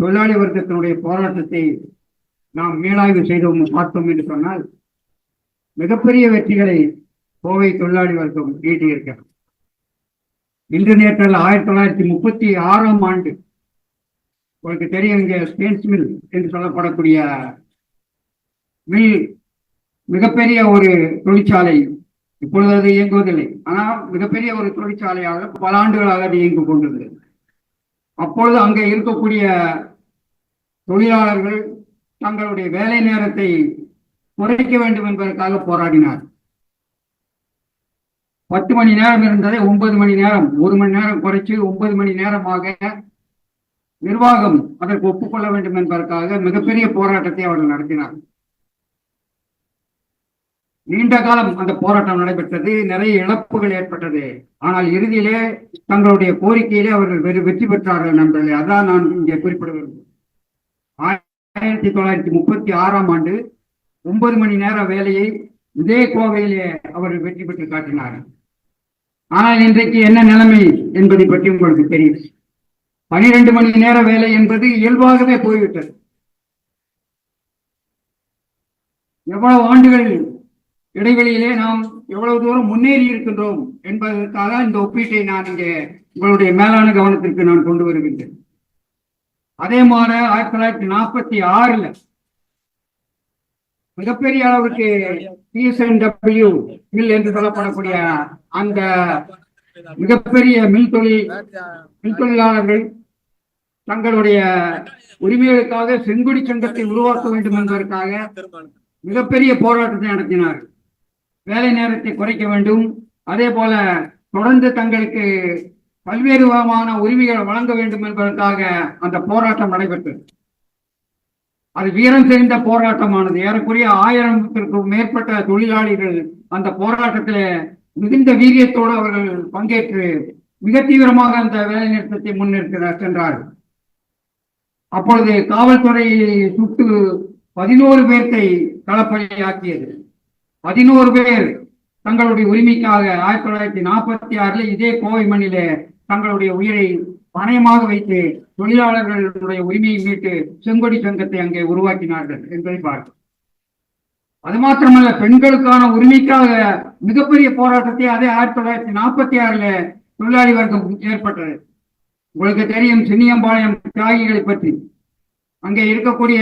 தொழிலாளி வர்க்கத்தினுடைய போராட்டத்தை நாம் மீளாய்வு செய்தோம் பார்த்தோம் என்று சொன்னால் மிகப்பெரிய வெற்றிகளை கோவை தொழிலாளி வர்க்கம் ஈட்டியிருக்கிறது. இன்று நேற்றல் ஆயிரத்தி தொள்ளாயிரத்தி முப்பத்தி ஆறாம் ஆண்டு உங்களுக்கு தெரியும் இங்கே ஸ்டேன்ஸ் மில் என்று சொல்லப்படக்கூடிய மில் மிகப்பெரிய ஒரு தொழிற்சாலை. இப்பொழுது அது இயங்குவதில்லை. ஆனால் மிகப்பெரிய ஒரு தொழிற்சாலையாக பல ஆண்டுகளாக அது இயங்கிக் கொண்டிருந்தது. அப்பொழுது அங்கே இருக்கக்கூடிய தொழிலாளர்கள் தங்களுடைய வேலை நேரத்தை குறைக்க வேண்டும் என்பதற்காக போராடினார். பத்து மணி நேரம் இருந்ததை ஒன்பது மணி நேரம் ஒரு மணி நேரம் குறைச்சு ஒன்பது மணி நேரமாக நிர்வாகம் அதற்கு ஒப்புக்கொள்ள வேண்டும் என்பதற்காக மிகப்பெரிய போராட்டத்தை அவர்கள் நடத்தினார். நீண்ட காலம் அந்த போராட்டம் நடைபெற்றது நிறைய இழப்புகள் ஏற்பட்டது. ஆனால் இறுதியிலே தங்களுடைய கோரிக்கையிலே அவர்கள் வெறு வெற்றி பெற்றார்கள் நண்பர்களே அதான் நான் இங்கே குறிப்பிட விரும்புகிறேன். ஆயிரத்தி தொள்ளாயிரத்தி முப்பத்தி ஆறாம் ஆண்டு ஒன்பது மணி நேர வேலையை இதே கோவையிலே அவர் வெற்றி பெற்று காட்டினார். ஆனால் இன்றைக்கு என்ன நிலைமை என்பதை பற்றி உங்களுக்கு தெரியும். பனிரெண்டு மணி நேர வேலை என்பது இயல்பாகவே போய்விட்டது. எவ்வளவு ஆண்டுகள் இடைவெளியிலே நாம் எவ்வளவு தூரம் முன்னேறி இருக்கின்றோம் என்பதற்காக இந்த ஒப்பீட்டை நான் இங்கே உங்களுடைய மேலான கவனத்திற்கு நான் கொண்டு வருகின்றேன். அதே மாதிரி ஆயிரத்தி தொள்ளாயிரத்தி நாற்பத்தி ஆறுல மிகப்பெரிய அளவுக்கு பிஎஸ்என்டபிள்யூ மில் என்று சொல்லப்படக்கூடிய அந்த மிகப்பெரிய மில் தொழில் மில் தொழிலாளர்கள் தங்களுடைய உரிமைகளுக்காக செங்குடி சங்கத்தை உருவாக்க வேண்டும் என்பதற்காக மிகப்பெரிய போராட்டத்தை நடத்தினார்கள். வேலை நேரத்தை குறைக்க வேண்டும். அதே போல தொடர்ந்து தங்களுக்கு பல்வேறு விதமான உரிமைகளை வழங்க வேண்டும் என்பதற்காக அந்த போராட்டம் நடைபெற்றது. அது வீரம் தெரிந்த போராட்டமானது. ஏறக்குறைய ஆயிரத்திற்கும் மேற்பட்ட தொழிலாளிகள் அந்த போராட்டத்தில் மிகுந்த வீரியத்தோடு அவர்கள் பங்கேற்று மிக தீவிரமாக அந்த வேலை நிறுத்தத்தை முன்னிறுத்தினார் சென்றார்கள். அப்பொழுது காவல்துறை சுட்டு பதினோரு பேர்த்தை களப்பணியாக்கியது. பதினோரு பேர் தங்களுடைய உரிமைக்காக ஆயிரத்தி தொள்ளாயிரத்தி நாற்பத்தி ஆறுல இதே கோவை மண்ணிலே தங்களுடைய உயிரை பணயமாக வைத்து தொழிலாளர்களுடைய உரிமையை மீட்டு செங்கொடி சங்கத்தை அங்கே உருவாக்கினார்கள் என்பதை பார்க்கும் அது மாத்திரமல்ல பெண்களுக்கான உரிமைக்காக மிகப்பெரிய போராட்டத்தை அதே ஆயிரத்தி தொள்ளாயிரத்தி நாற்பத்தி ஆறுல தொழிலாளி வர்க்கம் ஏற்பட்டது. உங்களுக்கு தெரியும் சின்னியம்பாளையம் தியாகிகளை பற்றி. அங்கே இருக்கக்கூடிய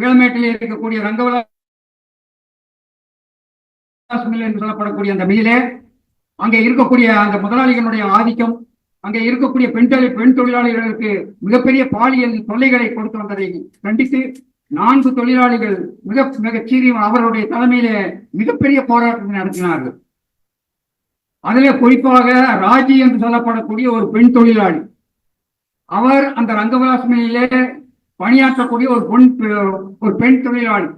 வேளமேட்டில் இருக்கக்கூடிய ரங்கவலா மில் என்று சொல்லப்படக்கூடிய அந்த மில்லிலே அங்கே இருக்கக்கூடிய அந்த முதலாளிகளுடைய ஆதிக்கம் அங்கே இருக்கக்கூடிய பெண் பெண் தொழிலாளிகளுக்கு மிகப்பெரிய பாலியல் தொல்லைகளை கொடுத்து வந்ததை கண்டித்து நான்கு தொழிலாளிகள் மிக மிக சீரிய அவருடைய தலைமையிலே மிகப்பெரிய போராட்டத்தை நடத்தினார்கள். அதிலே குறிப்பாக ராஜி என்று சொல்லப்படக்கூடிய ஒரு பெண் தொழிலாளி. அவர் அந்த ரங்கவிலாஸ் பணியாற்றக்கூடிய ஒரு பெண் ஒரு பெண் தொழிலாளி.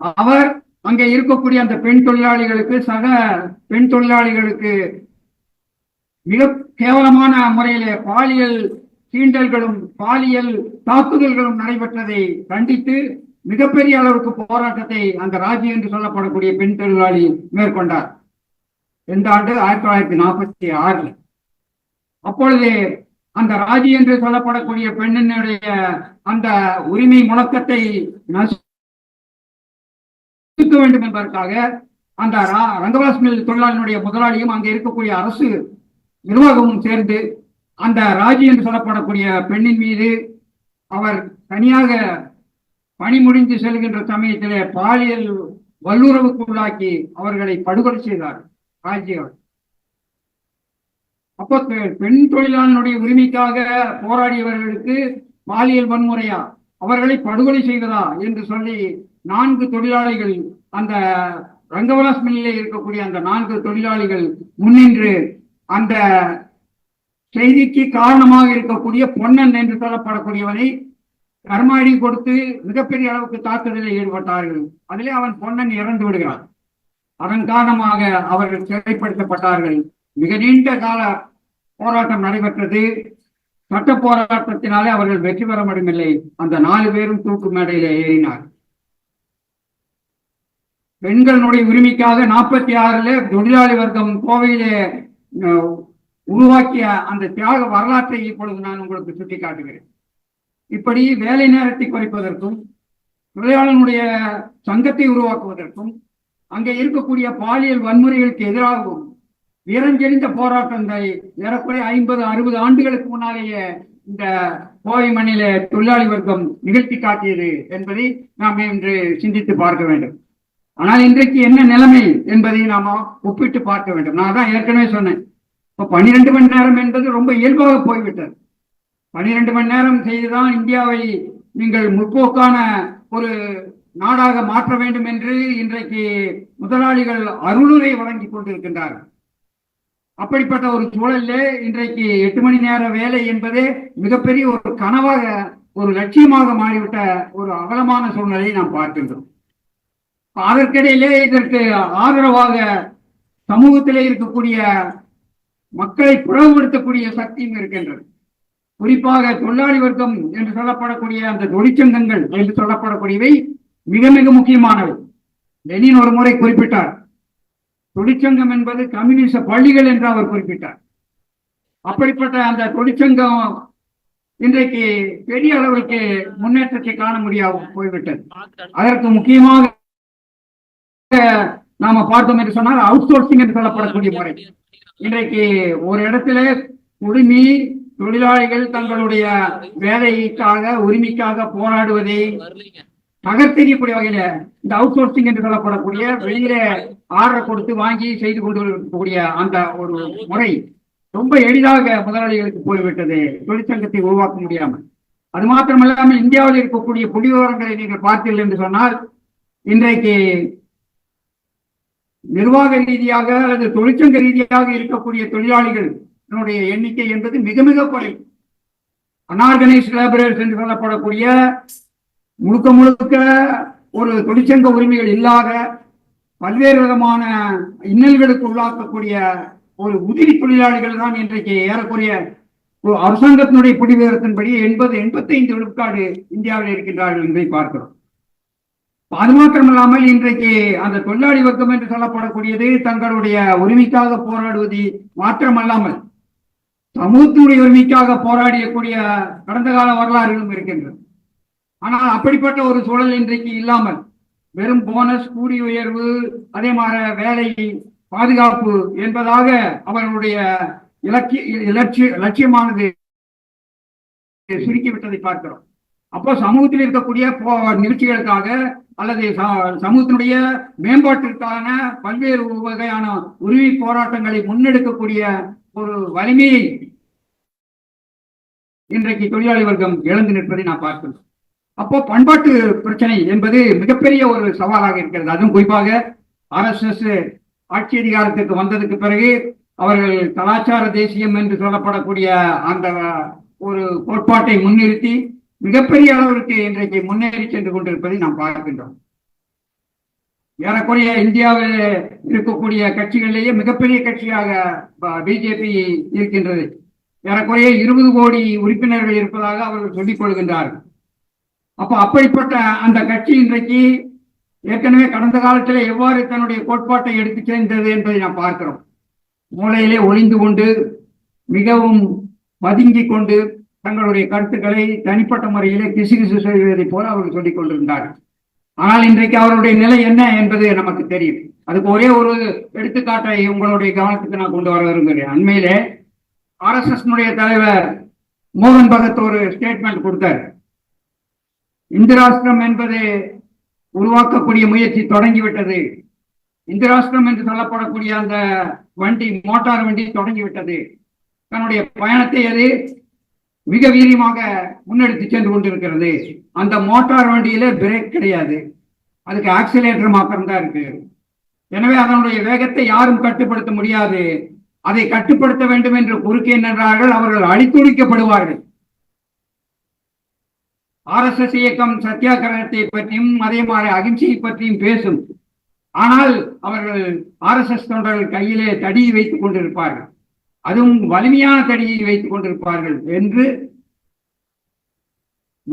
அவர் அங்கே இருக்கக்கூடிய அந்த பெண் தொழிலாளிகளுக்கு சக பெண் தொழிலாளிகளுக்கு மிக கேவலமான முறையிலே பாலியல் தீண்டல்களும் பாலியல் தாக்குதல்களும் நடைபெற்றதை கண்டித்து மிகப்பெரிய அளவுக்கு போராட்டத்தை அந்த ராஜி என்று சொல்லப்படக்கூடிய பெண் தொழிலாளி மேற்கொண்டார். இந்த ஆண்டு ஆயிரத்தி தொள்ளாயிரத்தி நாற்பத்தி ஆறுல. அப்பொழுது அந்த ராஜி என்று சொல்லப்படக்கூடிய பெண்ணினுடைய அந்த உரிமை முழக்கத்தை நசு நசுக்க வேண்டும் என்பதற்காக அந்த ரங்கவாஸ் மில் தொழிலாளியினுடைய முதலாளியும் அங்கே இருக்கக்கூடிய அரசு நிர்வாகமும் சேர்ந்து அந்த ராஜி என்று சொல்லப்படக்கூடிய பெண்ணின் மீது அவர் தனியாக பணி முடிந்து செல்கின்ற சமயத்திலே பாலியல் வல்லுறவுக்கு உள்ளாக்கி அவர்களை படுகொலை செய்தார் ராஜி அவர். அப்போ பெண் தொழிலாளனுடைய உரிமைக்காக போராடியவர்களுக்கு பாலியல் வன்முறையா? அவர்களை படுகொலை செய்வதா என்று சொல்லி நான்கு தொழிலாளிகள் அந்த ரங்கவலாஸ் மில்லிலே இருக்கக்கூடிய அந்த நான்கு தொழிலாளிகள் முன்னின்று அந்த செய்திக்கு காரணமாக இருக்கக்கூடிய பொன்னன் என்று சொல்லப்படக்கூடியவனை கர்மாடி கொடுத்து மிகப்பெரிய அளவுக்கு தாக்குதலில் ஈடுபட்டார்கள். அதிலே அவன் பொன்னன் இறந்து விடுகிறான். அதன் காரணமாக அவர்கள் சிறைப்படுத்தப்பட்டார்கள். மிக நீண்ட கால போராட்டம் நடைபெற்றது. சட்ட போராட்டத்தினாலே அவர்கள் வெற்றி பெற முடியவில்லை அந்த நாலு பேரும் தூக்கு மேடையில ஏறினார் பெண்களுடைய உரிமைக்காக நாற்பத்தி ஆறுல தொழிலாளி வர்க்கம் கோவையிலே உருவாக்கிய அந்த தியாக வரலாற்றை இப்பொழுது நான் உங்களுக்கு சுட்டி காட்டுகிறேன் இப்படி வேலை நேரத்தை குறைப்பதற்கும் தொழிலாளனுடைய சங்கத்தை உருவாக்குவதற்கும் அங்கே இருக்கக்கூடிய பாலியல் வன்முறைகளுக்கு எதிராகவும் வீரஞ்செறிந்த போராட்டங்களை ஏறக்குறைய ஐம்பது அறுபது ஆண்டுகளுக்கு முன்னாலேயே இந்த கோவை மண்ணில தொழிலாளி வர்க்கம் நிகழ்த்தி காட்டியது என்பதை நாம் இன்று சிந்தித்து பார்க்க வேண்டும். ஆனால் இன்றைக்கு என்ன நிலைமை என்பதை நாம ஒப்பிட்டு பார்க்க வேண்டும். நான் தான் ஏற்கனவே சொன்னேன். இப்ப பன்னிரெண்டு மணி நேரம் என்பது ரொம்ப இயல்பாக போய்விட்டது. பன்னிரெண்டு மணி நேரம் செய்துதான் இந்தியாவை நீங்கள் முற்போக்கான ஒரு நாடாக மாற்ற வேண்டும் என்று இன்றைக்கு முதலாளிகள் அருளுரை வழங்கி கொண்டிருக்கின்றார்கள். அப்படிப்பட்ட ஒரு சூழலிலே இன்றைக்கு எட்டு மணி நேர வேலை என்பதே மிகப்பெரிய ஒரு கனவாக ஒரு லட்சியமாக மாறிவிட்ட ஒரு அகலமான சூழ்நிலையை நாம் பார்க்கின்றோம். அதற்கிடையிலே இதற்கு ஆதரவாக சமூகத்திலே இருக்கக்கூடிய மக்களை பிளவுபடுத்தக்கூடிய சக்தியும் இருக்கின்றது. குறிப்பாக தொழிலாளி வர்க்கம் என்று சொல்லப்படக்கூடிய அந்த தொழிற்சங்கங்கள் என்று சொல்லப்படக்கூடியவை மிக மிக முக்கியமானவை. லெனின் ஒரு முறை குறிப்பிட்டார். தொழிற்சங்கம் என்பது கம்யூனிச பள்ளிகள் என்று அவர் குறிப்பிட்டார். அப்படிப்பட்ட அந்த தொழிற்சங்கம் இன்றைக்கு பெரிய அளவிற்கு முன்னேற்றத்தை காண முடியாமல் போய்விட்டது. அதற்கு முக்கியமாக நாம பார்த்தோம் என்று சொன்னால் அவுட் சோர்சிங் என்று சொல்லப்படக்கூடிய முறை. இன்றைக்கு ஒரு இடத்துல குடுமி தொழிலாளிகள் தங்களுடைய வேலைக்காக உரிமைக்காக போராடுவதை தகர்த்தெறியக்கூடிய வகையில இந்த அவுட் சோர்சிங் என்று சொல்லப்படக்கூடிய வெளியில ஆர்டர் கொடுத்து வாங்கி செய்து கொண்டு இருக்கக்கூடிய அந்த ஒரு முறை ரொம்ப எளிதாக முதலாளிகளுக்கு போய்விட்டது. தொழிற்சங்கத்தை உருவாக்க முடியாமல். அது மாத்திரமல்லாமல் இந்தியாவில் இருக்கக்கூடிய புள்ளிவிவரங்களை நீங்கள் பார்த்தீர்கள் என்று சொன்னால் இன்றைக்கு நிர்வாக ரீதியாக அல்லது தொழிற்சங்க ரீதியாக இருக்கக்கூடிய தொழிலாளிகள் எண்ணிக்கை என்பது மிக மிக குறைவு அன்ஆர்கனைஸ்ட் லேபரர்ஸ் என்று சொல்லப்படக்கூடிய முழுக்க முழுக்க ஒரு தொழிற்சங்க உரிமைகள் இல்லாத பல்வேறு விதமான இன்னல்களுக்கு உள்ளாக்கக்கூடிய ஒரு உதிரி தொழிலாளிகள் தான் இன்றைக்கு ஏறக்குறைய ஒரு அரசாங்கத்தினுடைய புடிவிவரத்தின்படி எண்பது எண்பத்தைந்து விழுக்காடு இந்தியாவில் இருக்கின்றார்கள் என்பதை பார்க்கிறோம். அது மாத்திரமில்லாமல் இன்றைக்கு அந்த தொழிலாளி வர்க்கம் என்று சொல்லப்படக்கூடியது தங்களுடைய உரிமைக்காக போராடுவது மாத்திரமல்லாமல் சமூகத்தினுடைய உரிமைக்காக போராடியக்கூடிய கடந்த கால வரலாறுகளும் இருக்கின்றது. ஆனால் அப்படிப்பட்ட ஒரு சூழல் இன்றைக்கு இல்லாமல் வெறும் போனஸ் கூலி உயர்வு அதே மாதிரி வேலை பாதுகாப்பு என்பதாக அவர்களுடைய இலக்கிய இலட்சிய லட்சியமானது சுருக்கிவிட்டதை பார்க்கிறோம். அப்போ சமூகத்தில் இருக்கக்கூடிய நிகழ்ச்சிகளுக்காக அல்லது சமூகத்தினுடைய மேம்பாட்டிற்கான பல்வேறு வகையான உரிமை போராட்டங்களை முன்னெடுக்கக்கூடிய ஒரு வலிமையை இன்றைக்கு தொழிலாளி வர்க்கம் இழந்து நிற்பதை நான் பார்க்கிறேன் அப்போ பண்பாட்டு பிரச்சனை என்பது மிகப்பெரிய ஒரு சவாலாக இருக்கிறது. அதுவும் குறிப்பாக ஆர்எஸ்எஸ் ஆட்சி அதிகாரத்துக்கு வந்ததுக்கு பிறகு அவர்கள் கலாச்சார தேசியம் என்று சொல்லப்படக்கூடிய அந்த ஒரு கோட்பாட்டை முன்னிறுத்தி மிகப்பெரிய அளவிற்கு இன்றைக்கு முன்னேறி சென்று கொண்டிருப்பதை நாம் பார்க்கின்றோம். ஏறக்குறைய இந்தியாவில் இருக்கக்கூடிய கட்சிகளிலேயே மிகப்பெரிய கட்சியாக பிஜேபி இருக்கின்றது. ஏறக்குறைய இருபது கோடி உறுப்பினர்கள் இருப்பதாக அவர்கள் சொல்லிக் கொள்கின்றார்கள். அப்போ அப்படிப்பட்ட அந்த கட்சி இன்றைக்கு ஏற்கனவே கடந்த காலத்தில் எவ்வாறு தன்னுடைய கோட்பாட்டை எடுத்து சேர்ந்தது என்பதை நாம் பார்க்கிறோம். மூளையிலே ஒளிந்து கொண்டு மிகவும் பதுங்கி கொண்டு தங்களுடைய கருத்துக்களை தனிப்பட்ட முறையிலே கிசுகிசு கிசு செய்வதை போல அவர்கள் சொல்லிக் கொண்டிருந்தார்கள். ஆனால் இன்றைக்கு அவருடைய நிலை என்ன என்பது நமக்கு தெரியும். அதுக்கு ஒரே ஒரு எடுத்துக்காட்டை உங்களுடைய கவனத்துக்கு நான் கொண்டு வர விரும்புகிறேன். அண்மையிலே ஆர் எஸ் எஸ் தலைவர் மோகன் பகத் ஒரு ஸ்டேட்மெண்ட் கொடுத்தார். இந்திராஷ்டிரம் என்பது உருவாக்கக்கூடிய முயற்சி தொடங்கிவிட்டது. இந்திராஷ்டிரம் என்று சொல்லப்படக்கூடிய அந்த வண்டி மோட்டார் வண்டி தொடங்கிவிட்டது. தன்னுடைய பயணத்தை அது மிக வீரியமாக முன்னெடுத்து சென்று கொண்டிருக்கிறது. அந்த மோட்டார் வண்டியில பிரேக் கிடையாது. அதுக்கு ஆக்சிலேட்டர் மாத்திரம் தான் இருக்கு. எனவே அதனுடைய வேகத்தை யாரும் கட்டுப்படுத்த முடியாது. அதை கட்டுப்படுத்த வேண்டும் என்று குறுக்கே நின்றார்கள். அவர்கள் அழித்துடிக்கப்படுவார்கள் ஆர் எஸ் எஸ் இயக்கம் சத்தியாகிரகத்தை பற்றியும் அதே மாதிரி அகிம்சையை பற்றியும் பேசும். ஆனால் அவர்கள் ஆர் எஸ் எஸ் தொண்டர்கள் கையிலே தடியை வைத்துக் கொண்டிருப்பார்கள். அதுவும் வலிமையான தடியை வைத்துக் கொண்டிருப்பார்கள் என்று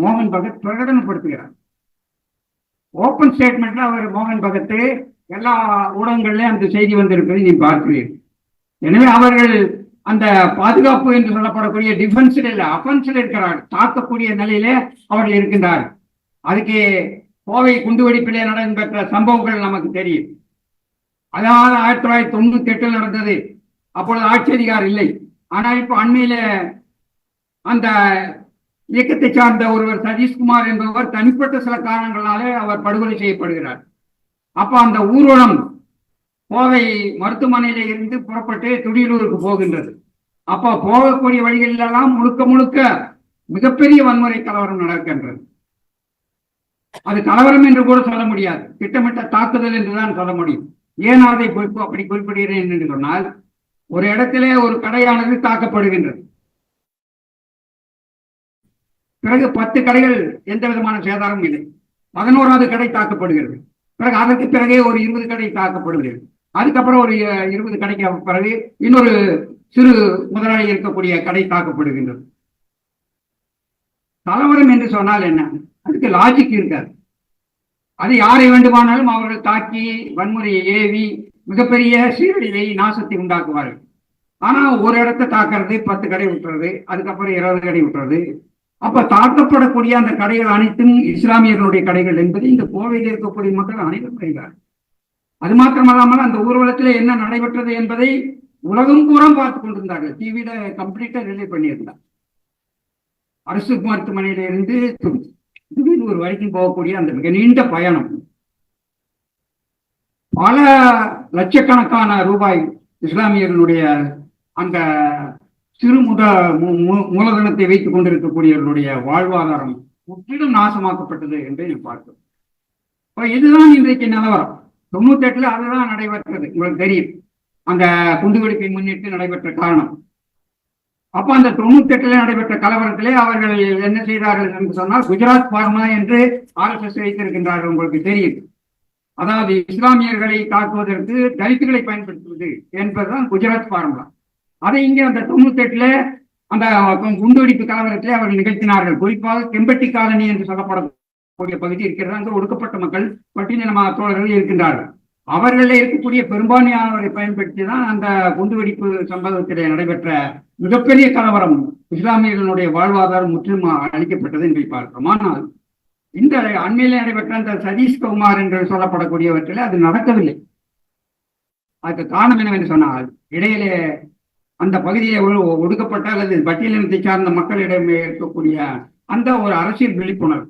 மோகன் பகத் பிரகடனப்படுத்துகிறார். ஓபன் ஸ்டேட்மெண்ட்ல அவர் மோகன் பகத்து எல்லா ஊடகங்கள்லயும் அந்த செய்தி வந்திருப்பதை நீ பார்க்கிறீர்கள் எனவே அவர்கள் அந்த பாதுகாப்பு என்று சொல்லப்படக்கூடிய டிஃபென்ஸில் இல்லை அஃபென்ஸில் இருக்கிறார். தாக்கக்கூடிய நிலையிலே அவர்கள் இருக்கின்றார் அதுக்கு கோவை குண்டுவெடிப்பிலே நடைபெற்ற சம்பவங்கள் நமக்கு தெரியும். அதாவது ஆயிரத்தி தொள்ளாயிரத்தி தொண்ணூத்தி எட்டில் நடந்தது. அப்பொழுது ஆட்சி அதிகாரம் இல்லை. ஆனால் இப்போ அண்மையில அந்த இயக்கத்தை சார்ந்த ஒருவர் சதீஷ்குமார் என்பவர் தனிப்பட்ட சில காரணங்களாலே அவர் படுகொலை செய்யப்படுகிறார். அப்ப அந்த ஊர்வலம் கோவை மருத்துவமனையில இருந்து புறப்பட்டு துடியலூருக்கு போகின்றது. அப்ப போகக்கூடிய வழிகளிலெல்லாம் முழுக்க முழுக்க மிகப்பெரிய வன்முறை கலவரம் நடக்கின்றது. அது கலவரம் என்று கூட சொல்ல முடியாது. திட்டமிட்ட தாக்குதல் என்றுதான் சொல்ல முடியும். ஏன் அதை குறிப்பு- அப்படி குறிப்பிடுகிறேன் என்று சொன்னால் ஒரு இடத்திலே ஒரு கடையானது தாக்கப்படுகின்றது. பிறகு பத்து கடைகள் எந்த விதமான சேதாரமும் இல்லை. பதினோராவது கடை தாக்கப்படுகிறது. பிறகு அதற்கு பிறகே ஒரு இருபது கடை தாக்கப்படுகிறது. அதுக்கப்புறம் ஒரு இருபது கடைக்கு பிறகு இன்னொரு சிறு முதலாளி இருக்கக்கூடிய கடை தாக்கப்படுகின்றது. கலவரம் என்று சொன்னால் என்ன? அதுக்கு லாஜிக் இருக்காது. அது யாரை வேண்டுமானாலும் அவர்கள் தாக்கி வன்முறையை ஏவி மிகப்பெரிய சீரழிவை நாசத்தை உண்டாக்குவார்கள். ஆனா ஒரு இடத்த தாக்குறது பத்து கடை விட்டுறது அதுக்கப்புறம் இருபது கடை விட்டுறது. அப்ப தாக்கப்படக்கூடிய அந்த கடைகள் அனைத்தும் இஸ்லாமியர்களுடைய கடைகள் என்பது இந்த கோவையில் இருக்கக்கூடிய மக்கள் அனைவரும் அறிவார் அது மாத்திரமல்லாமல் அந்த ஊர்வலத்தில் என்ன நடைபெற்றது என்பதை உலகம் பூரா பார்த்து கொண்டிருந்தார்கள். டிவியில கம்ப்ளீட்டா ரிலே பண்ணியிருந்தார். அரசு மருத்துவமனையில இருந்து ஒரு வரைக்கும் போகக்கூடிய அந்த மிக நீண்ட பயணம். பல லட்சக்கணக்கான ரூபாய் இஸ்லாமியர்களுடைய அந்த சிறு முத மு- மூலதனத்தை வைத்துக் கொண்டிருக்கக்கூடியவர்களுடைய வாழ்வாதாரம் முற்றிலும் நாசமாக்கப்பட்டது என்று நாம் பார்க்கிறோம் இப்போ இதுதான் இன்றைக்கு நிலவரம். தொண்ணூத்தி எட்டுல அதுதான் நடைபெற்றது. உங்களுக்கு தெரியும். அந்த குண்டுவெடிப்பை முன்னிட்டு நடைபெற்ற காரணம். அப்ப அந்த தொண்ணூத்தி எட்டுல நடைபெற்ற கலவரத்திலே அவர்கள் என்ன செய்தார்கள் என்று சொன்னால் குஜராத் பார்மா என்று ஆர்எஸ்எஸ் வைத்திருக்கின்றார்கள். உங்களுக்கு தெரியும். அதாவது இஸ்லாமியர்களை தாக்குவதற்கு தலித்துகளை பயன்படுத்துவது என்பதுதான் குஜராத் ஃபார்முலா அதை இங்கே அந்த தொண்ணூத்தி எட்டுல அந்த குண்டுவெடிப்பு கலவரத்திலே அவர்கள் நிகழ்த்தினார்கள். குறிப்பாக கெம்பட்டி காலனி என்று சொல்லப்படக்கூடிய பகுதி இருக்கிறது. அங்கு ஒடுக்கப்பட்ட மக்கள் பட்டியலின தோழர்கள் இருக்கின்றார்கள். அவர்களில் இருக்கக்கூடிய பெரும்பான்மையானவரை பயன்படுத்தி தான் அந்த குண்டுவெடிப்பு சம்பவத்திலே நடைபெற்ற மிகப்பெரிய கலவரம் இஸ்லாமியர்களுடைய வாழ்வாதாரம் முற்றிலும் அளிக்கப்பட்டது என்று பார்க்கிறோம். ஆனால் இந்த அண்மையில் நடைபெற்ற அந்த சதீஷ்குமார் என்று சொல்லப்படக்கூடியவற்றில் அது நடக்கவில்லை. அதுக்கு காரணம் என்னவென்று சொன்னால் இடையிலே அந்த பகுதியை ஒடுக்கப்பட்ட அல்லது பட்டியலினத்தை சார்ந்த மக்களிடம் இருக்கக்கூடிய அந்த ஒரு அரசியல் விழிப்புணர்வு.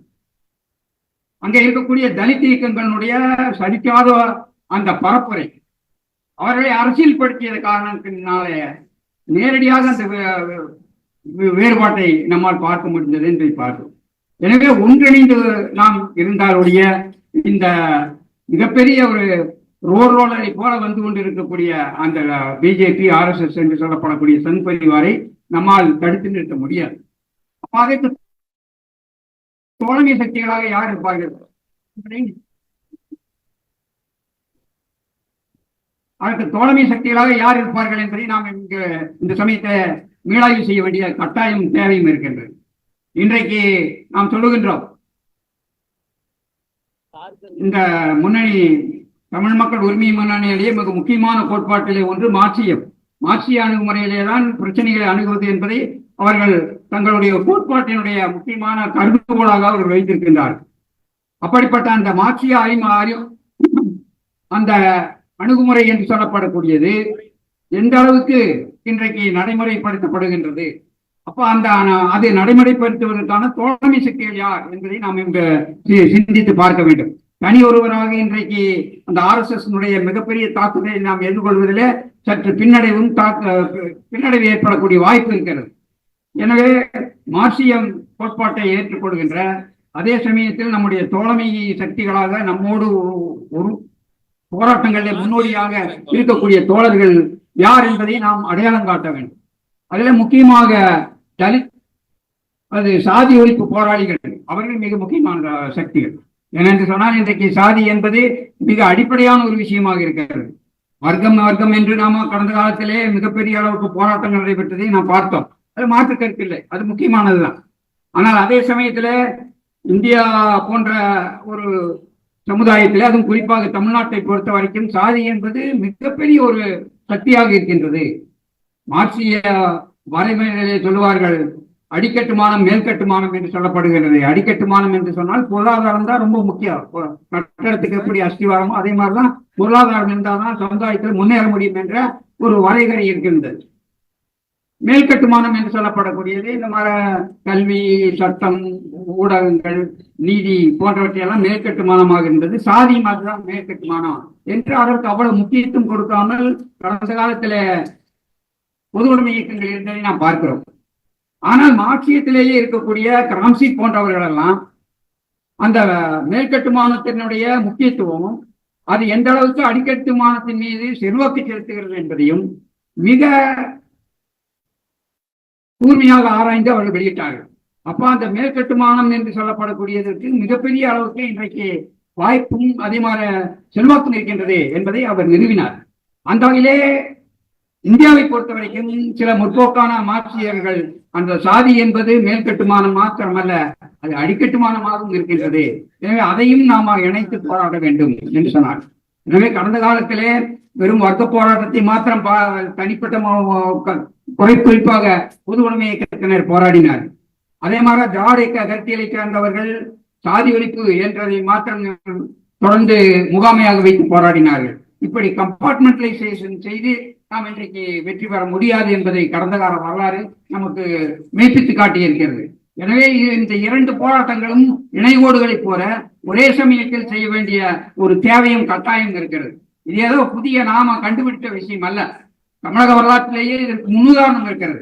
அங்கே இருக்கக்கூடிய தலித் இயக்கங்களுடைய சரிக்காத அந்த பரப்புரை அவர்களை அரசியல்படுத்தியது காரணத்தினாலே நேரடியாக அந்த வேறுபாட்டை நம்மால் பார்க்க முடிந்தது என்று பார்த்தோம் எனவே ஒன்றிணைந்து நாம் இருந்தாலுடைய இந்த மிகப்பெரிய ஒரு ரோல் ரோலரை போல வந்து கொண்டிருக்கக்கூடிய அந்த பிஜேபி ஆர்எஸ்எஸ் என்று சொல்லப்படக்கூடிய சங் பரிவாரை நம்மால் தடுத்து நிறுத்த முடியாது. அப்ப அதற்கு தோழமை சக்திகளாக யார் இருப்பார்கள்? அதற்கு தோழமை சக்திகளாக யார் இருப்பார்கள் என்பதை நாம் இங்கு இந்த சமயத்தை மீளாய்வு செய்ய வேண்டிய கட்டாயம் தேவையும் இருக்கின்றது. இன்றைக்கு நாம் சொல்லுகின்றோம் இந்த முன்னணி தமிழ் மக்கள் உரிமை முன்னணியிலேயே மிக முக்கியமான கோட்பாட்டிலே ஒன்று மார்க்சியம். மார்க்சிய அணுகுமுறையிலே தான் பிரச்சனைகளை அணுகுவது என்பதை அவர்கள் தங்களுடைய கோட்பாட்டினுடைய முக்கியமான கருதுகோளாக அவர்கள் வைத்திருக்கின்றார்கள். அப்படிப்பட்ட அந்த மார்க்சிய அறிம அந்த அணுகுமுறை என்று சொல்லப்படக்கூடியது எந்த அளவுக்கு இன்றைக்கு நடைமுறைப்படுத்தப்படுகின்றது? அப்ப அந்த அதை நடைமுறைப்படுத்துவதற்கான தோழமை சக்திகள் யார் என்பதை நாம் இங்கு சி- சிந்தித்து பார்க்க வேண்டும். தனி ஒருவராக இன்றைக்கு அந்த ஆர்எஸ்எஸ் மிகப்பெரிய தாக்குதலை நாம் எதிர்கொள்வதிலே சற்று பின்னடைவும் தாக்க பின்னடைவு ஏற்படக்கூடிய வாய்ப்பு இருக்கிறது. எனவே மார்க்சியம் கோட்பாட்டை ஏற்றுக்கொள்கின்ற அதே சமயத்தில் நம்முடைய தோழமை சக்திகளாக நம்மோடு ஒரு- ஒரு போராட்டங்களில் முன்னோடியாக இருக்கக்கூடிய தோழர்கள் யார் என்பதை நாம் அடையாளம் காட்ட வேண்டும். அதில் முக்கியமாக தலித் அது சாதி ஒழிப்பு போராளிகள். அவர்கள் மிக முக்கியமான சக்திகள். ஏனென்று சொன்னால் இன்றைக்கு சாதி என்பது மிக அடிப்படையான ஒரு விஷயமாக இருக்கிறது. வர்க்கம் வர்க்கம் என்று நாம கடந்த காலத்திலே மிகப்பெரிய அளவுக்கு போராட்டங்கள் நடைபெற்றதை நாம் பார்த்தோம். அது மாற்று கருத்து இல்லை. அது முக்கியமானதுதான். ஆனால் அதே சமயத்துல இந்தியா போன்ற ஒரு சமுதாயத்திலே அதுவும் குறிப்பாக தமிழ்நாட்டை பொறுத்த வரைக்கும் சாதி என்பது மிகப்பெரிய ஒரு சக்தியாக இருக்கின்றது. மார்க்சிய வரைமுறையிலே சொல்லுவார்கள் அடிக்கட்டுமானம் மேல்கட்டுமானம் என்று சொல்லப்படுகிறது அடிக்கட்டுமானம் என்று சொன்னால் பொருளாதாரம் தான் ரொம்ப முக்கியம். கட்டடத்துக்கு எப்படி அஸ்திவாரமோ அதே மாதிரிதான் பொருளாதாரம் இருந்தால்தான் சமுதாயத்தில் முன்னேற முடியும் என்ற ஒரு வரைகறை இருக்கின்றது. மேல்கட்டுமானம் என்று சொல்லப்படக்கூடியது இந்த மாதிரி கல்வி சட்டம் ஊடகங்கள் நீதி போன்றவற்றையெல்லாம் மேற்கட்டுமானமாக இருந்தது சாதி மாதிரிதான் மேற்கட்டுமானம் என்று அதற்கு அவ்வளவு முக்கியத்துவம் கொடுக்காமல் கடந்த காலத்துல பொது உடைமை இயக்கங்கள் இருந்ததை நாம் பார்க்கிறோம். ஆனால் மார்க்சியத்திலேயே இருக்கக்கூடிய கிராம்சி போன்றவர்கள் எல்லாம் அந்த மேல்கட்டுமானத்தினுடைய முக்கியத்துவமும் அது எந்த அளவுக்கு அடிக்கட்டுமானத்தின் மீது செல்வாக்கு செலுத்துகிறது என்பதையும் மிக கூர்மையாக ஆராய்ந்து அவர்கள் வெளியிட்டார்கள். அப்போ அந்த மேற்கட்டுமானம் என்று சொல்லப்படக்கூடியதற்கு மிகப்பெரிய அளவுக்கு இன்றைக்கு வாய்ப்பும் அதே மாதிரி செல்வாக்கும் இருக்கின்றது என்பதை அவர் நிறுவினார். அந்த வகையிலே இந்தியாவை பொறுத்தவரைக்கும் சில முற்போக்கான மார்க்சியர்கள் அந்த சாதி என்பது மேல்கட்டுமானம் மாத்திரமல்ல அது அடிக்கட்டுமானமாகவும் இருக்கின்றது. எனவே அதையும் நாம இணைத்து போராட வேண்டும் என்று சொன்னார். எனவே கடந்த காலத்திலே வெறும் வர்க்க போராட்டத்தை மாத்திரம் பா- தனிப்பட்ட குறை குறிப்பாக பொது உடைமை இயக்கத்தினர் போராடினார். அதே மாதிரி திராவிட இயக்க கருத்தியலை சேர்ந்தவர்கள் சாதி ஒழிப்பு என்றதை மாத்திரம் தொடர்ந்து முகாமையாக வைத்து போராடினார்கள். இப்படி கம்பார்ட்மெண்டலைசேஷன் செய்து நாம் இன்றைக்கு வெற்றி பெற முடியாது என்பதை கடந்த கால வரலாறு நமக்கு மெய்ப்பித்து காட்டியிருக்கிறது. எனவே இந்த இரண்டு போராட்டங்களும் இணைகோடுகளைப் போல ஒரே சமயத்தில் செய்ய வேண்டிய ஒரு தேவையும் கட்டாயம் இருக்கிறது. இது ஏதோ புதிய நாம கண்டுபிடித்த விஷயம் அல்ல. தமிழக வரலாற்றிலேயே இதற்கு முன்னுதாரணம் இருக்கிறது.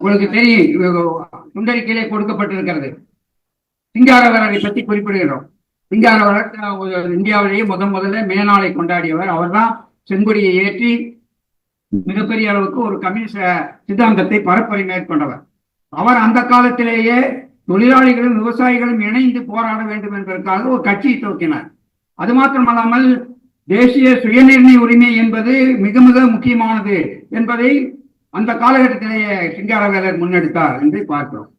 உங்களுக்கு தெரியும் இது சுண்டறிக்கையிலே கொடுக்கப்பட்டிருக்கிறது. சிங்காரவரரை பற்றி குறிப்பிடுகிறோம். சிங்காரவரர் இந்தியாவிலேயே முதன் முதல்ல மேனாளை கொண்டாடியவர். அவர்தான் செங்கொடியை ஏற்றி மிகப்பெரிய அளவுக்கு ஒரு கம்யூனிஸ்ட சித்தாந்தத்தை பரப்புரை மேற்கொண்டவர். அவர் அந்த காலத்திலேயே தொழிலாளிகளும் விவசாயிகளும் இணைந்து போராட வேண்டும் என்பதற்காக ஒரு கட்சியை துவக்கினார். அது மாத்திரமல்லாமல் தேசிய சுயநிர்ணய உரிமை என்பது மிக மிக முக்கியமானது என்பதை அந்த காலகட்டத்திலேயே சிங்காரவேலர் முன்னெடுத்தார் என்று பார்க்கிறோம்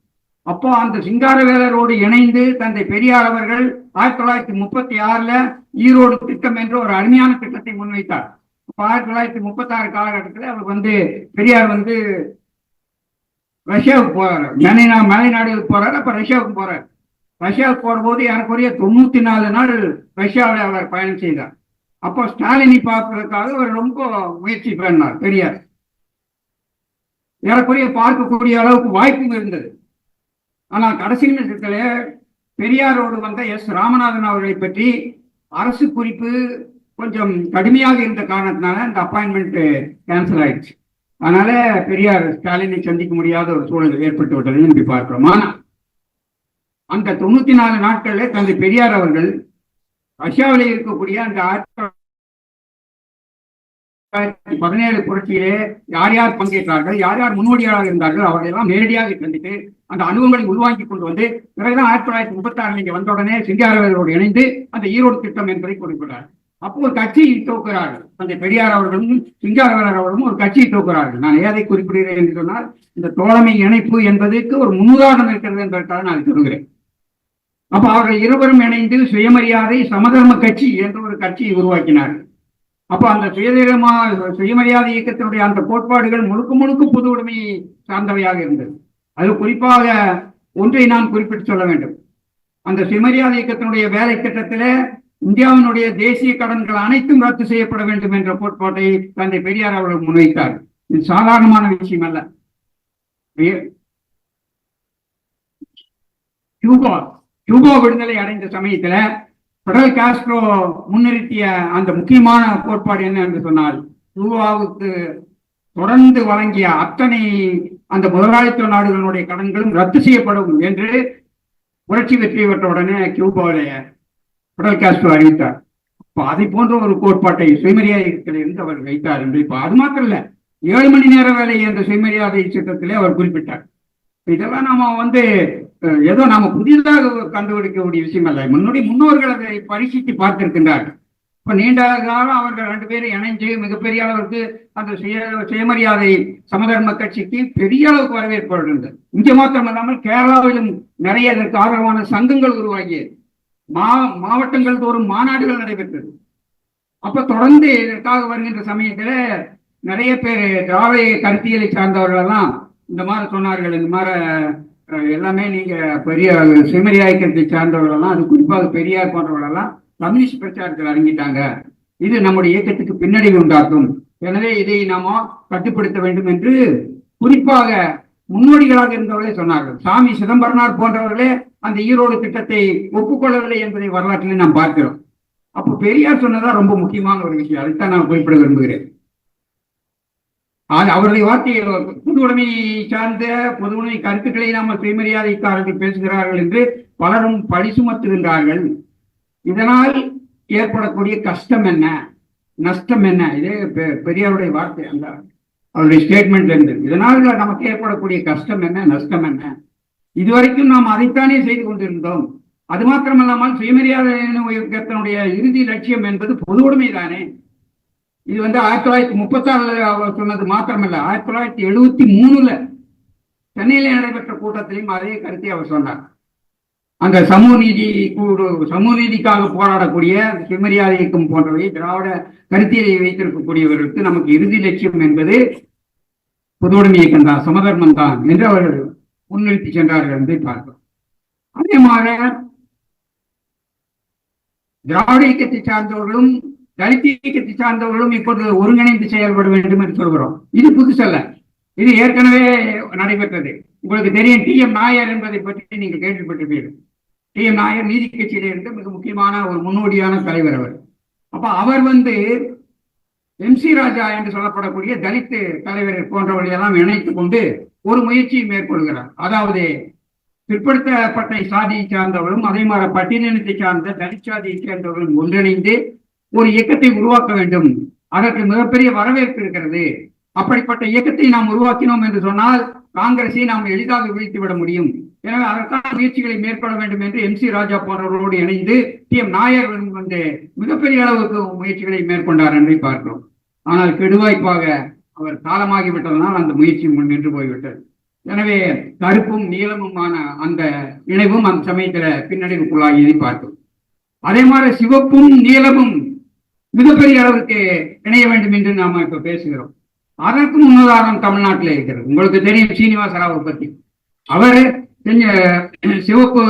அப்போ அந்த சிங்காரவேலரோடு இணைந்து தந்தை பெரியார் அவர்கள் ஆயிரத்தி தொள்ளாயிரத்தி முப்பத்தி ஆறுல ஈரோடு திட்டம் என்ற ஒரு அருமையான திட்டத்தை முன்வைத்தார். ஆயிரத்தி தொள்ளாயிரத்தி முப்பத்தாறு காலகட்டத்தில் அவர் வந்து பெரியார் வந்து ரஷ்யாவுக்கு போறாரு. மலை நாடுகளுக்கு போறாரு அப்ப ரஷ்யாவுக்கு போறாரு. ரஷ்யாவுக்கு போறபோது எனக்குரிய தொண்ணூத்தி நாலு நாள் ரஷ்யாவில் அவர் பயணம் செய்தார். அப்போ ஸ்டாலினை பார்ப்பதற்காக அவர் ரொம்ப முயற்சி பண்ணார் பெரியார். ஏறக்குறைய பார்க்கக்கூடிய அளவுக்கு வாய்ப்பும் இருந்தது. ஆனால் கடைசி நிமிஷத்துல பெரியாரோடு வந்த எஸ். ராமநாதன் அவர்களை பற்றி அரசு குறிப்பு கொஞ்சம் கடுமையாக இருந்த காரணத்தினால அந்த அப்பாயின்மெண்ட் கேன்சல் eh, ஆயிடுச்சு. அதனால பெரியார் ஸ்டாலினை சந்திக்க முடியாத ஒரு சூழல் ஏற்பட்டு விட்டதுன்னு பார்க்கிறோம். ஆனா அந்த தொண்ணூத்தி நாலு நாட்கள்ல தந்தை பெரியார் அவர்கள் ரஷ்யாவில் இருக்கக்கூடிய அந்த ஆயிரத்தி தொள்ளாயிரத்தி பதினேழு புரட்சியிலே யார் யார் பங்கேற்றார்கள் யார் யார் முன்னோடியாளர் இருந்தார்கள் அவர்கள் எல்லாம் நேரடியாக சந்தித்து அந்த அனுபவங்களை உருவாக்கி கொண்டு வந்து பிறகுதான் ஆயிரத்தி தொள்ளாயிரத்தி முப்பத்தி ஆறு நீங்க வந்த உடனே செஞ்சியாரவர்களோடு இணைந்து அந்த ஈரோடு திட்டம் என்பதை குறிப்பிட்டார். அப்போ ஒரு கட்சியை தோக்குறார்கள் அந்த பெரியார் அவர்களும் சிங்காரவேலர் அவர்களும் ஒரு கட்சியை தோக்குறார்கள் நான் ஏதை குறிப்பிடுகிறேன் என்று சொன்னால் இந்த தோழமை இணைப்பு என்பதற்கு ஒரு முன்னுதாரணம் இருக்கிறது என்பதற்காக நான் சொல்கிறேன். அப்ப அவர்கள் இருவரும் இணைந்து சுயமரியாதை சமதர்ம கட்சி என்ற ஒரு கட்சியை உருவாக்கினார்கள். அப்ப அந்த சுயதீரமா சுயமரியாதை இயக்கத்தினுடைய அந்த கோட்பாடுகள் முழுக்க முழுக்க பொது உடைமையை சார்ந்தவையாக இருந்தது. அது குறிப்பாக ஒன்றை நான் குறிப்பிட்டு சொல்ல வேண்டும். அந்த சுயமரியாதை இயக்கத்தினுடைய வேலை திட்டத்திலே இந்தியாவினுடைய தேசிய கடன்கள் அனைத்தும் ரத்து செய்யப்பட வேண்டும் என்ற கோட்பாட்டை தந்தை பெரியார் அவர்கள் முன்வைத்தார். இது சாதாரணமான விஷயம் அல்ல. கியூபா கியூபா விடுதலை அடைந்த சமயத்துல பெடரல் காஸ்ட்ரோ முன்னிறுத்திய அந்த முக்கியமான கோட்பாடு என்ன என்று சொன்னால் கியூபாவுக்கு தொடர்ந்து வழங்கிய அத்தனை அந்த முதலாளித்துவ நாடுகளுடைய கடன்களும் ரத்து செய்யப்படும் என்று புரட்சி வெற்றி பெற்ற உடனே கியூபாவுடைய பிடல் காஸ்ட்ரோ அறிவித்தார் அப்ப அதை போன்ற ஒரு கோட்பாட்டை சுயமரியாதையில் இருந்து அவர் வைத்தார் என்று இப்ப அது மாத்திரம் இல்ல ஏழு மணி நேர வேலை என்ற சுயமரியாதை சட்டத்திலே அவர் குறிப்பிட்டார். இதெல்லாம் நாம வந்து ஏதோ நாம புதிதாக கண்டுபிடிக்கக்கூடிய விஷயம் அல்ல. முன்னாடி முன்னோர்கள் அதை பரிசீலித்து பார்த்திருக்கின்றார்கள். இப்ப நீண்ட காலம் அவர்கள் ரெண்டு பேரும் இணைஞ்சு மிகப்பெரிய அளவுக்கு அந்த சுய சுயமரியாதை சமதர்ம கட்சிக்கு பெரிய அளவுக்கு வரவேற்பு இருந்தது இங்க மாத்திரம் இல்லாமல் கேரளாவிலும் நிறைய இதற்கு ஆதரவான சங்கங்கள் உருவாகியது மா மாவட்டங்கள் தோறும் மாநாடுகள் நடைபெற்றது. அப்ப தொடர்ந்து இதற்காக வருகின்ற சமயத்துல நிறைய பேர் திராவிட கருத்தியலை சார்ந்தவர்கள் எல்லாம் இந்த மாதிரி சொன்னார்கள். இந்த மாதிரி எல்லாமே நீங்க பெரிய செம்மறி இயக்கத்தை சார்ந்தவர்கள் எல்லாம் அது குறிப்பாக பெரியார் போன்றவர்கள் எல்லாம் கம்யூனிஸ்ட் பிரச்சாரத்தில் இறங்கிட்டாங்க இது நம்முடைய இயக்கத்துக்கு பின்னடைவு உண்டாக்கும். எனவே இதை நாம கட்டுப்படுத்த வேண்டும் என்று குறிப்பாக முன்னோடிகளாக இருந்தவர்களே சொன்னார்கள். சாமி சிதம்பரனார் போன்றவர்களே அந்த ஈரோடு திட்டத்தை ஒப்புக்கொள்ளவில்லை என்பதை வரலாற்றிலே நாம் பார்க்கிறோம். அப்போ பெரியார் சொன்னதா ரொம்ப முக்கியமான ஒரு விஷயம். அதைத்தான் நான் குறிப்பிட விரும்புகிறேன். ஆக அவருடைய வார்த்தைகள் பொது உடைமை சார்ந்த பொது உடைமை கருத்துக்களை நாம் சுயமரியாதைக்காரர்கள் பேசுகிறார்கள் என்று பலரும் பழி சுமத்துகின்றார்கள். இதனால் ஏற்படக்கூடிய கஷ்டம் என்ன? நஷ்டம் என்ன? இதே பெ- பெரியாருடைய வார்த்தை அந்த அவருடைய ஸ்டேட்மெண்ட் இருந்து. இதனால் நமக்கு ஏற்படக்கூடிய கஷ்டம் என்ன நஷ்டம் என்ன? இதுவரைக்கும் நாம் அதைத்தானே செய்து கொண்டிருந்தோம். அது மாத்திரமல்லாமல் சுயமரியாதை இயக்கத்தினுடைய இறுதி லட்சியம் என்பது பொது உடைமை தானே? இது வந்து ஆயிரத்தி தொள்ளாயிரத்தி முப்பத்தாறுல அவர் சொன்னது மாத்திரமல்ல. ஆயிரத்தி தொள்ளாயிரத்தி எழுபத்தி மூணுல சென்னையில நடைபெற்ற கூட்டத்திலையும் அதே கருத்தை அவர் சொன்னார். அந்த சமூக நீதி சமூக நீதிக்காக போராடக்கூடிய சுயமரியாதை இயக்கம் போன்றவை திராவிட கருத்தியலை வைத்திருக்கக்கூடியவர்களுக்கு நமக்கு இறுதி லட்சியம் என்பது பொதுவுடைமை இயக்கம் தான் சமதர்மம் தான் என்று அவர்கள் முன்னிறுத்தி சென்றார்கள் என்பதை பார்க்கிறோம். அதே மாதிரி திராவிட இயக்கத்தை சார்ந்தவர்களும் தலித் இயக்கத்தை சார்ந்தவர்களும் இப்பொழுது ஒருங்கிணைந்து செயல்பட வேண்டும் என்று சொல்கிறோம். இது புதுசல்ல. இது ஏற்கனவே நடைபெற்றது. உங்களுக்கு தெரியும் டி எம் நாயர் என்பதை பற்றி நீங்கள் கேள்விப்பட்டிருப்பீர்கள். டி எம் நாயர் நீதி கட்சியில இருந்து மிக முக்கியமான ஒரு முன்னோடியான தலைவர் அவர். அப்ப அவர் வந்து எம் சி ராஜா என்று சொல்லப்படக்கூடிய தலித்து தலைவர் போன்றவர்களையெல்லாம் இணைத்துக் கொண்டு ஒரு முயற்சியை மேற்கொள்கிறார். அதாவது பிற்படுத்தப்பட்ட சாதியை சார்ந்தவர்களும் அதே மாதிரி பட்டியலினத்தை சார்ந்த தலித் சாதியை சேர்ந்தவர்களும் ஒன்றிணைந்து ஒரு இயக்கத்தை உருவாக்க வேண்டும். அதற்கு மிகப்பெரிய வரவேற்பு இருக்கிறது. அப்படிப்பட்ட இயக்கத்தை நாம் உருவாக்கினோம் என்று சொன்னால் காங்கிரஸை நாம் எளிதாக வீழ்த்தி விட முடியும். எனவே அதற்கான முயற்சிகளை மேற்கொள்ள வேண்டும் என்று எம் சி ராஜா போன்றவர்களோடு இணைந்து டி எம் நாயர் வந்து மிகப்பெரிய அளவுக்கு முயற்சிகளை மேற்கொண்டார் என்று பார்க்கிறோம். ஆனால் கெடுவாய்ப்பாக அவர் காலமாகிவிட்டதனால் அந்த முயற்சி முன் நின்று போய்விட்டது. எனவே கருப்பும் நீளமுமான அந்த இணைவும் அந்த சமயத்துல பின்னடைவுக்குள்ளாகியதை பார்த்தோம். அதே மாதிரி சிவப்பும் நீளமும் மிகப்பெரிய அளவுக்கு இணைய வேண்டும் என்று நாம இப்ப பேசுகிறோம். அதற்கும் முன்னுதாரணம் தமிழ்நாட்டில் இருக்கிறது. உங்களுக்கு தெரியும் சீனிவாச ராவை பத்தி அவர் சிவப்பு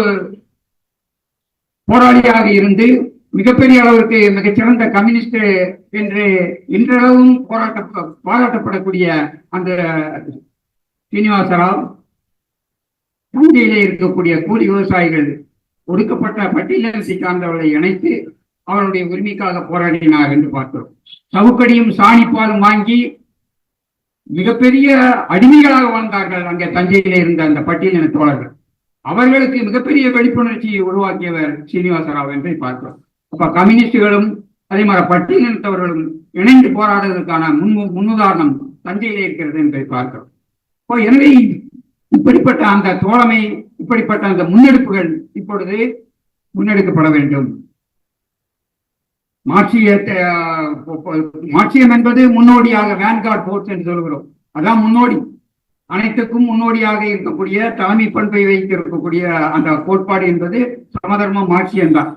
போராளியாக இருந்து மிகப்பெரிய அளவிற்கு மிகச்சிறந்த கம்யூனிஸ்ட் என்று இன்றளவும் போராட்ட பாராட்டப்படக்கூடிய அந்த சீனிவாசராவ் தஞ்சையிலே இருக்கக்கூடிய கூலி விவசாயிகள் ஒடுக்கப்பட்ட பட்டியலில் சார்ந்தவர்களை இணைத்து அவருடைய உரிமைக்காக போராடினார் என்று பார்த்தோம் சவுக்கடியும் சாணிப்பாலும் வாங்கி மிகப்பெரிய அடிமைகளாக வாழ்ந்தார்கள் அங்கே தஞ்சையில இருந்த அந்த பட்டியலின தோழர்கள். அவர்களுக்கு மிகப்பெரிய விழிப்புணர்ச்சியை உருவாக்கியவர் சீனிவாசராவ் என்று பார்க்கிறோம். அப்ப கம்யூனிஸ்டுகளும் அதே மாதிரி பட்டியலினத்தவர்களும் இணைந்து போராடுவதற்கான முன் முன்னுதாரணம் தஞ்சையிலே இருக்கிறது என்பதை பார்க்கிறோம். இப்போ எனவே இப்படிப்பட்ட அந்த தோழமை இப்படிப்பட்ட அந்த முன்னெடுப்புகள் இப்பொழுது முன்னெடுக்கப்பட வேண்டும். மாட்சிய அஹ், மார்க்சியம் என்பது முன்னோடியாக வேன்கார்ட் போர்ஸ் என்று சொல்கிறோம் அதான் முன்னோடி. அனைத்துக்கும் முன்னோடியாக இருக்கக்கூடிய தலைமை பண்பை வைத்திருக்கக்கூடிய அந்த கோட்பாடு என்பது சமதர்ம மார்க்சியம் தான்.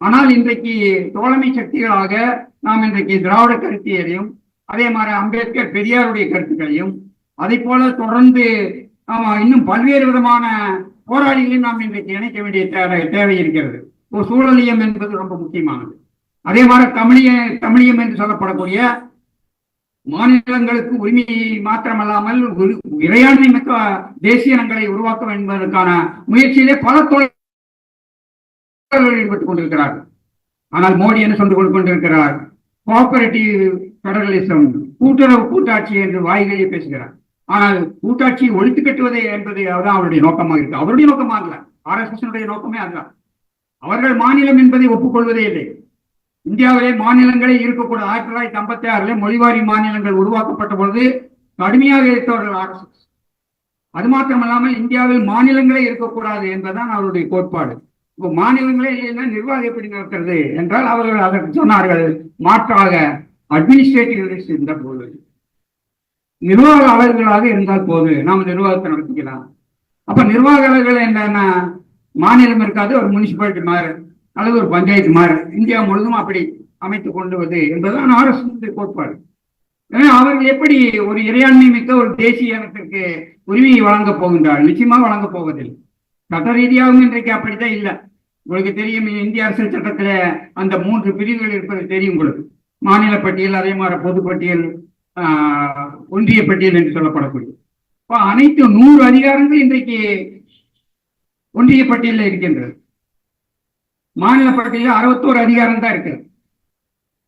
ஆனால் இன்றைக்கு தோழமை சக்திகளாக நாம் இன்றைக்கு திராவிட கருத்தியலையும் அதே மாதிரி அம்பேத்கர் பெரியாருடைய கருத்துக்களையும் அதை போல தொடர்ந்து ஆமா இன்னும் பல்வேறு விதமான போராளிகளையும் நாம் இன்றைக்கு இணைக்க வேண்டிய தேவை தேவை இருக்கிறது. ஒரு சூழலியம் என்பது ரொம்ப முக்கியமானது. அதே மாதிரி தமிழிய தமிழியம் என்று சொல்லப்படக்கூடிய மாநிலங்களுக்கு உரிமை மாத்திரமல்லாமல் இறையாண்மை மிக்க தேசிய இனங்களை உருவாக்க என்பதற்கான முயற்சியிலே பல தொழில் ஈடுபட்டுக் கொண்டிருக்கிறார்கள். ஆனால் மோடி என்ன சொல்லி கொண்டிருக்கிறார்? கோஆபரேட்டிவ் பெடரலிசம் கூட்டுறவு கூட்டாட்சி என்று வாய்களிலே பேசுகிறார். ஆனால் கூட்டாட்சி ஒழித்து கட்டுவதே என்பது தான் அவருடைய நோக்கமாக இருக்கு. அவருடைய நோக்கமாக இல்ல ஆர் எஸ் நோக்கமே அதுதான். அவர்கள் மாநிலம் என்பதை ஒப்புக்கொள்வதே இல்லை. இந்தியாவிலே மாநிலங்களே இருக்கக்கூடாது. ஆயிரத்தி தொள்ளாயிரத்தி ஐம்பத்தி ஆறுல மொழிவாரி மாநிலங்கள் உருவாக்கப்பட்ட பொழுது கடுமையாக இருந்தவர்கள் ஆர்எஸ்எஸ் அது மாத்திரமல்லாமல் இந்தியாவில் மாநிலங்களே இருக்கக்கூடாது என்பதுதான் அவருடைய கோட்பாடு. இப்போ மாநிலங்களே இல்லைன்னா நிர்வாகம் எப்படி நடத்துறது என்றால் அவர்கள் அதற்கு சொன்னார்கள் மாற்றாக அட்மினிஸ்ட்ரேட்டிவ் இருந்த போது. நிர்வாக அலகுகளாக இருந்தால் போது நாம் நிர்வாகத்தை நடத்திக்கலாம். அப்ப நிர்வாக அவர்கள் என்னன்னா மாநிலம் இருக்காது ஒரு முனிசிபாலிட்டி மாதிரி அல்லது ஒரு பஞ்சாயத்து மாறு இந்தியா முழுதும் அப்படி அமைத்துக் கொண்டு வருது என்பதுதான் ஆர்எஸ் கோட்பாடு. எனவே அவர்கள் எப்படி ஒரு இறையாண்மை மிக்க ஒரு தேசிய இனத்திற்கு உரிமையை வழங்கப் போகின்றார் நிச்சயமா வழங்கப் போவதில்லை. சட்ட ரீதியாகவும் இன்றைக்கு அப்படித்தான் இல்லை. உங்களுக்கு தெரியும் இந்திய அரசியல் சட்டத்துல அந்த மூன்று பிரிவுகள் இருப்பது தெரியும் உங்களுக்கு. மாநில பட்டியல் அதே மாதிரி பொதுப்பட்டியல் ஆஹ், ஒன்றிய பட்டியல் என்று சொல்லப்படக்கூடிய. அனைத்து நூறு அதிகாரங்கள் இன்றைக்கு ஒன்றிய பட்டியலில் இருக்கின்றது. மாநில படத்திலேயே அறுபத்தோரு அதிகாரம் தான் இருக்கிறது.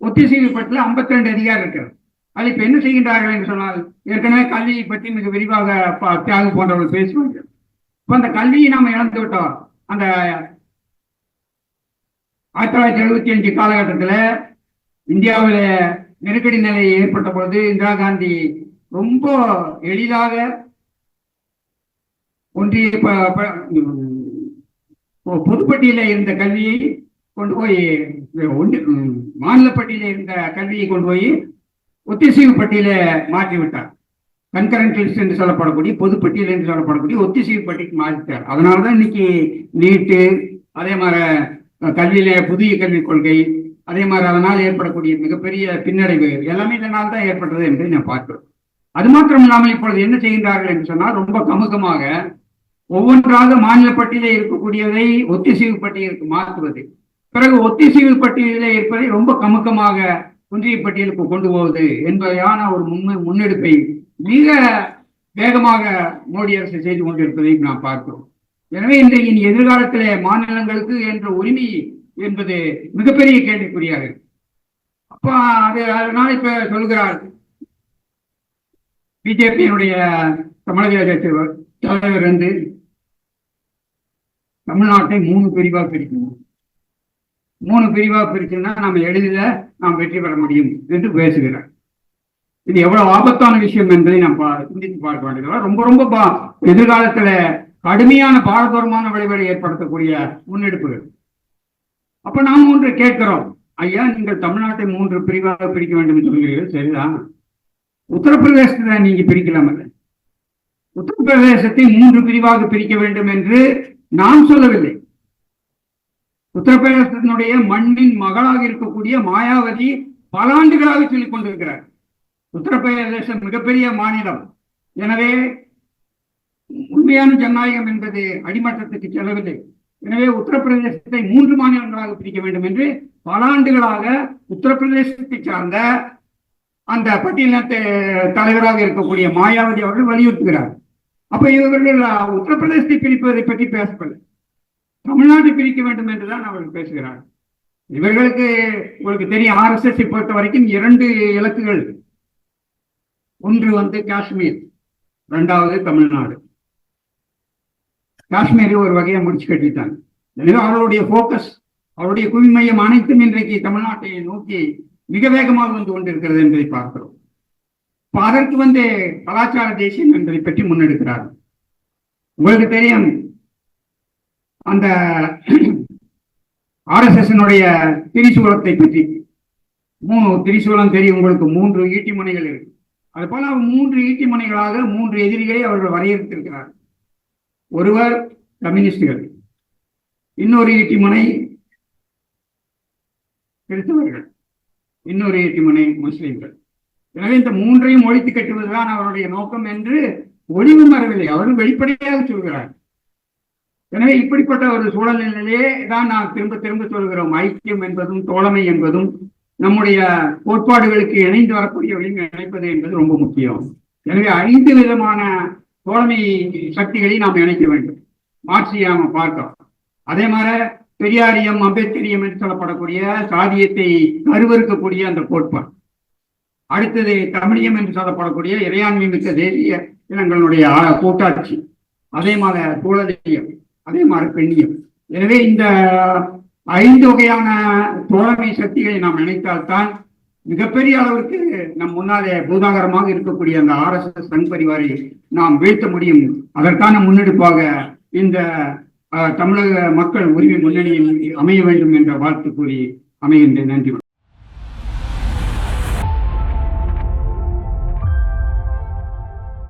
ஒத்திசைவு பட்டியலில் ஐம்பத்தி ரெண்டு அதிகாரம் இருக்கிறது. அது இப்ப என்ன செய்கின்றார்கள் என்று சொன்னால் ஏற்கனவே கல்வியை பற்றி மிக விரிவாக ப- தியாகு போன்றவர்கள் பேசுவாங்க இப்ப அந்த கல்வியை நாம் இழந்து விட்டோம். அந்த ஆயிரத்தி தொள்ளாயிரத்தி எழுபத்தி அஞ்சு காலகட்டத்தில் இந்தியாவில் நெருக்கடி நிலை ஏற்பட்ட பொழுது இந்திரா காந்தி ரொம்ப எளிதாக ஒன்றிய ப- பொதுப்பட்டியில இருந்த கல்வியை கொண்டு போய் ஒன்று- இருந்த கல்வியை கொண்டு போய் ஒத்திசைவு பட்டியல மாற்றி விட்டார் கன்கரண்ட் லிஸ்ட் என்று சொல்லப்படக்கூடிய பொதுப்பட்டியல் என்று சொல்லப்படக்கூடிய ஒத்திசைவு பட்டிக்கு மாற்றிட்டார். அதனாலதான் இன்னைக்கு நீட்டு அதே மாதிரி கல்வியில புதிய கல்விக் கொள்கை அதே மாதிரி அதனால் ஏற்படக்கூடிய மிகப்பெரிய பின்னடைவு எல்லாமே இதனால் தான் ஏற்பட்டது என்று நான் பார்க்கிறோம். அது மாத்திரம் இல்லாமல் இப்பொழுது என்ன செய்கின்றார்கள் என்று சொன்னால் ரொம்ப கமுகமாக ஒவ்வொன்றாக மாநில பட்டியலில் இருக்கக்கூடியதை ஒத்திசைவு பட்டியலுக்கு மாற்றுவது பிறகு ஒத்திசைவு பட்டியலில் இருப்பதை ரொம்ப கமுக்கமாக ஒன்றிய பட்டியலுக்கு கொண்டு போவது என்பதையான ஒரு முன் முன்னெடுப்பை மிக வேகமாக மோடி அரசு செய்து கொண்டிருப்பதை நாம் பார்க்கிறோம் எனவே இன்றைய எதிர்காலத்திலே மாநிலங்களுக்கு என்ற உரிமை என்பது மிகப்பெரிய கேள்விக்குறியாக இருக்கு. அப்ப அது அதனால இப்ப சொல்கிறார் பிஜேபியினுடைய தமிழக தலைவர் தலைவர் வந்து தமிழ்நாட்டை மூணு பிரிவா பிரிக்கணும். மூணு பிரிவா பிரிச்சுன்னா நம்ம எளிதில் நாம் வெற்றி பெற முடியும் என்று பேசுகிறார். இது எவ்வளவு ஆபத்தான விஷயம் என்பதை நாம் பா- சிந்தித்து பார்க்க வேண்டியது ரொம்ப ரொம்ப பா- எதிர்காலத்துல கடுமையான பாரதூரமான விளைவுகளை ஏற்படுத்தக்கூடிய முன்னெடுப்புகள். அப்ப நாம் ஒன்று கேட்கிறோம். ஐயா நீங்கள் தமிழ்நாட்டை மூன்று பிரிவாக பிரிக்க வேண்டும் என்று சொல்கிறீர்கள். சரிதான் உத்தரப்பிரதேசத்தை நீங்க பிரிக்கலாமல்ல உத்தரப்பிரதேசத்தை மூன்று பிரிவாக பிரிக்க வேண்டும் என்று நான் சொல்லவில்லை. உத்தரப்பிரதேசத்தினுடைய மண்ணின் மகளாக இருக்கக்கூடிய மாயாவதி பல ஆண்டுகளாக சொல்லிக் கொண்டிருக்கிறார். உத்தரப்பிரதேசம் மிகப்பெரிய மாநிலம். எனவே உண்மையான ஜனநாயகம் என்பது அடிமட்டத்துக்கு செல்லவில்லை. எனவே உத்தரப்பிரதேசத்தை மூன்று மாநிலங்களாக பிரிக்க வேண்டும் என்று பல ஆண்டுகளாக உத்தரப்பிரதேசத்தை சார்ந்த அந்த பட்டியலினத்தை தலைவராக இருக்கக்கூடிய மாயாவதி அவர்கள் வலியுறுத்துகிறார். அப்ப இவர்கள் உத்தரப்பிரதேசத்தை பிரிப்பதை பற்றி பேசவில்லை தமிழ்நாட்டை பிரிக்க வேண்டும் என்றுதான் அவர்கள் பேசுகிறார்கள். இவர்களுக்கு உங்களுக்கு தெரியும் ஆர்எஸ்எஸ் பொறுத்த வரைக்கும் இரண்டு இலக்குகள். ஒன்று வந்து காஷ்மீர் இரண்டாவது தமிழ்நாடு. காஷ்மீரை ஒரு வகையை முடிச்சு கட்டிட்டாங்க. எனவே அவருடைய போக்கஸ் அவருடைய குவிமையம் அனைத்தும் இன்றைக்கு தமிழ்நாட்டை நோக்கி மிக வேகமாக வந்து கொண்டிருக்கிறது என்பதை பார்க்கிறோம். இப்ப அதற்கு வந்து கலாச்சார தேசியம் என்பதை பற்றி முன்னெடுக்கிறார். உங்களுக்கு தெரியும் அந்த ஆர்எஸ்எஸ்னுடைய திரிசூலத்தை பற்றி. மூணு திரிசூலம் தெரியும் உங்களுக்கு மூன்று ஈட்டி முனைகள் இருக்கு. அது போல மூன்று ஈட்டி முனைகளாக மூன்று எதிரிகளை அவர்கள் வரையறுத்திருக்கிறார். ஒருவர் கம்யூனிஸ்டுகள் இன்னொரு ஈட்டி முனை கிறிஸ்தவர்கள் இன்னொரு ஈட்டி முனை முஸ்லிம்கள். எனவே இந்த மூன்றையும் ஒழித்து கட்டுவதுதான் அவருடைய நோக்கம் என்று ஒளிவு மறவில்லை அவரும் வெளிப்படையாக சொல்கிறார். எனவே இப்படிப்பட்ட ஒரு சூழலிலே தான் நாம் திரும்ப திரும்ப சொல்கிறோம். ஐக்கியம் என்பதும் தோழமை என்பதும் நம்முடைய கோட்பாடுகளுக்கு இணைந்து வரக்கூடிய வழியை இணைப்பது என்பது ரொம்ப முக்கியம். எனவே ஐந்து விதமான தோழமை சக்திகளை நாம் இணைக்க வேண்டும். மாற்றியாம பார்க்கிறோம் அதே மாதிரி பெரியாரியம் அம்பேத்கரியம் என்று சொல்லப்படக்கூடிய சாதியத்தை கருவறுக்கக்கூடிய அந்த கோட்பாடு. அடுத்தது தமிழியம் என்று சொல்லப்படக்கூடிய இறையாண்மை மிக்க தேசிய இனங்களுடைய கூட்டாட்சி. அதே மாதிரி தோழலியம் அதே மாதிரி பெண்ணியம். எனவே இந்த ஐந்து வகையான தோழமை சக்திகளை நாம் நினைத்தால்தான் மிகப்பெரிய அளவிற்கு நம் முன்னாலே பூதாகரமாக இருக்கக்கூடிய அந்த ஆர்எஸ்எஸ் சங் பரிவாரை நாம் வீழ்த்த முடியும். அதற்கான முன்னெடுப்பாக இந்த தமிழக மக்கள் உரிமை முன்னணியில் அமைய வேண்டும் என்ற வாழ்த்து கூறி அமைகின்றேன். நன்றி